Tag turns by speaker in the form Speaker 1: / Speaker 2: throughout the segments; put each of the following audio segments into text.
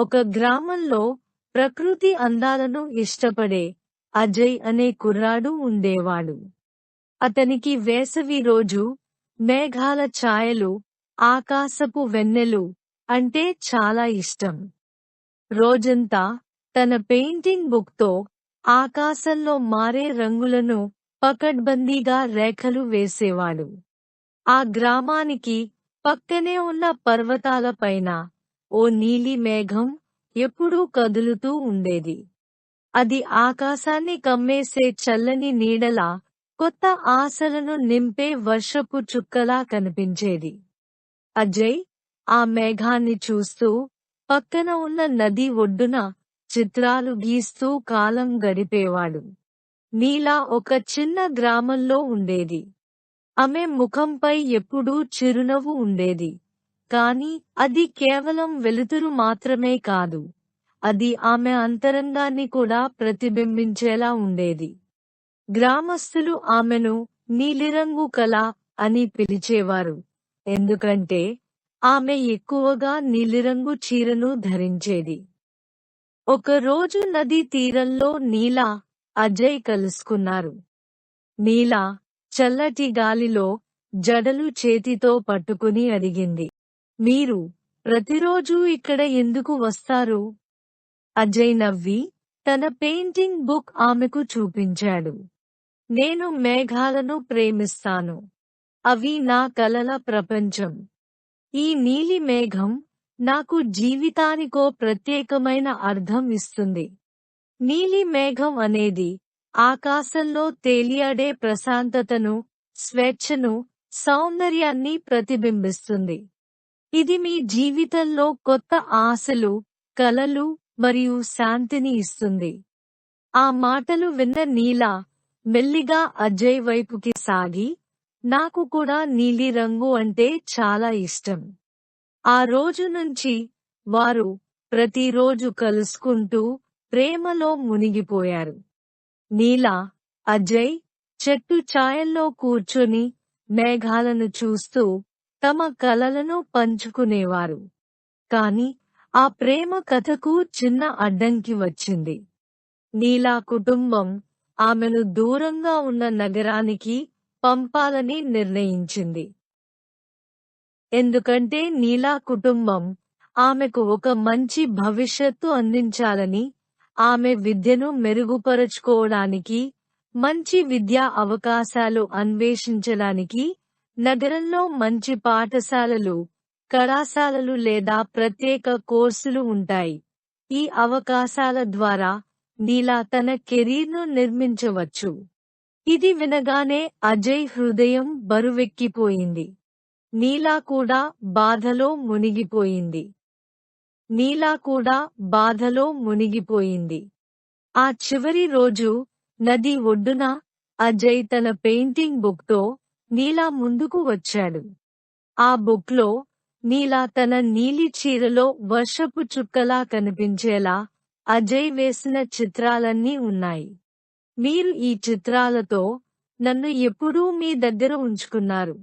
Speaker 1: ఒక గ్రామంలో ప్రకృతి అందాలను ఇష్టపడే అజయ్ అనే కుర్రాడు ఉండేవాడు. అతనికి వేసవి రోజు మేఘాల ఛాయలు ఆకాశపు వెన్నెలు అంటే చాలా ఇష్టం. రోజంతా తన పెయింటింగ్ బుక్తో ఆకాశంలో మారే రంగులను పకడ్బందీగా రేఖలు వేసేవాడు. ఆ గ్రామానికి పక్కనే ఉన్న పర్వతాలపైన ఓ నీలి మేఘం ఎప్పుడూ కదులుతూ ఉండేది. అది ఆకాశాన్ని కమ్మేసే చల్లని నీడలా కొత్త ఆశలను నింపే వర్షపు చుక్కలా కనిపించేది. అజయ్ ఆ మేఘాన్ని చూస్తూ పక్కన ఉన్న నది ఒడ్డున చిత్రాలు గీస్తూ కాలం గడిపేవాడు. నీలా ఒక చిన్న గ్రామంలో ఉండేది. ఆమె ముఖంపై ఎప్పుడూ చిరునవ్వు ఉండేది. కాని అది కేవలం వెలుతురు మాత్రమే కాదు. అది ఆమె అంతరంగాన్ని కూడా ప్రతిబింబించేలా ఉండేది. గ్రామస్తులు ఆమెను నీలిరంగు కళ అని పిలిచేవారు. ఎందుకంటే ఆమె ఎక్కువగా నీలిరంగు చీరను ధరించేది. ఒకరోజు నదీ తీరంలో నీలా అజయ్ కలుసుకున్నారు. నీలా చల్లటి గాలిలో జడలు చేతితో పట్టుకుని అడిగింది మీరు ప్రతిరోజూ ఇక్కడ ఎందుకు వస్తారు? అజయ్ నవ్వి తన పెయింటింగ్ బుక్ ఆమెకు చూపించాడు. నేను మేఘాలను ప్రేమిస్తాను. అవి నా కలల ప్రపంచం. ఈ నీలి మేఘం నాకు జీవితానికో ప్రత్యేకమైన అర్థం ఇస్తుంది. నీలి మేఘం అనేది ఆకాశంలో తేలియాడే ప్రశాంతతను స్వేచ్ఛను సౌందర్యాన్ని ప్రతిబింబిస్తుంది. ఇది మీ జీవితంలో కొత్త ఆశలు కలలు మరియు శాంతిని ఇస్తుంది. ఆ మాటలు విన్న నీలా మెల్లిగా అజయ్ వైపుకి సాగి నాకు కూడా నీలిరంగు అంటే చాలా ఇష్టం. ఆ రోజు నుంచి వారు ప్రతిరోజు కలుసుకుంటూ ప్రేమలో మునిగిపోయారు. నీలా అజయ్ చెట్టు ఛాయల్లో కూర్చొని మేఘాలను చూస్తూ తమ కలలను పంచుకునేవారు. కాని ఆ ప్రేమ కథకు చిన్న అడ్డంకి వచ్చింది. నీలా కుటుంబం ఆమెను దూరంగా ఉన్న నగరానికి పంపాలని నిర్ణయించింది. ఎందుకంటే నీలా కుటుంబం ఆమెకు ఒక మంచి భవిష్యత్తు అందించాలని ఆమె విద్యను మెరుగుపరుచుకోవడానికి మంచి విద్యా అవకాశాలు అన్వేషించడానికి నగరంలో మంచి పాఠశాలలు కళాశాలలు లేదా ప్రత్యేక కోర్సులు ఉంటాయి. ఈ అవకాశాల ద్వారా నీలా తన కెరీర్ను నిర్మించవచ్చు. ఇది వినగానే అజయ్ హృదయం బరువెక్కిపోయింది. నీలా కూడా బాధలో మునిగిపోయింది. నీలా కూడా బాధలో మునిగిపోయింది. ఆ చివరి రోజు నది ఒడ్డున అజయ్ తన పెయింటింగ్ బుక్తో నీలా ముందుకు వచ్చాడు. ఆ బుక్లో నీలా తన నీలి చీరలో వర్షపు చుక్కలా కనిపించేలా అజయ్ వేసిన చిత్రాలన్నీ ఉన్నాయి. మీరు ఈ చిత్రాలతో నన్ను ఎప్పుడూ మీ దగ్గర ఉంచుకున్నారు.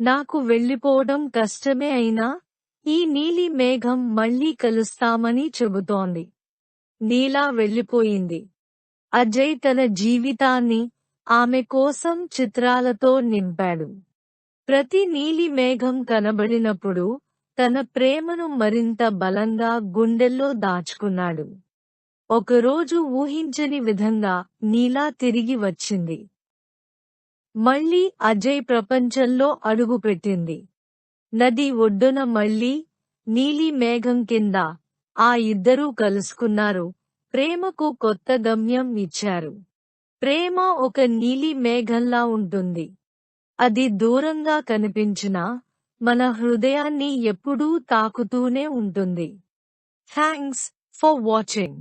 Speaker 1: నాకు వెళ్ళిపోవడం కష్టమే అయినా ఈ నీలి మేఘం మళ్ళీ కలుస్తామని చెబుతోంది. నీలా వెళ్ళిపోయింది అజయ్ తన జీవితాన్ని ఆమె కోసం చిత్రాలతో నింపాడు. ప్రతి నీలి మేఘం కనబడినప్పుడు తన ప్రేమను మరింత బలంగా గుండెల్లో దాచుకున్నాడు. ఒకరోజు ఊహించని విధంగా నీలా తిరిగి వచ్చింది. మళ్ళీ అజయ్ ప్రపంచంలో అడుగుపెట్టింది. నది ఒడ్డున మళ్ళీ నీలి మేఘం కింద ఆ ఇద్దరూ కలుసుకున్నారు. ప్రేమకు కొత్త గమ్యం ఇచ్చారు. ప్రేమ ఒక నీలి మేఘంలా ఉంటుంది. అది దూరంగా కనిపించినా మన హృదయాన్ని ఎప్పుడూ తాకుతూనే ఉంటుంది. Thanks for watching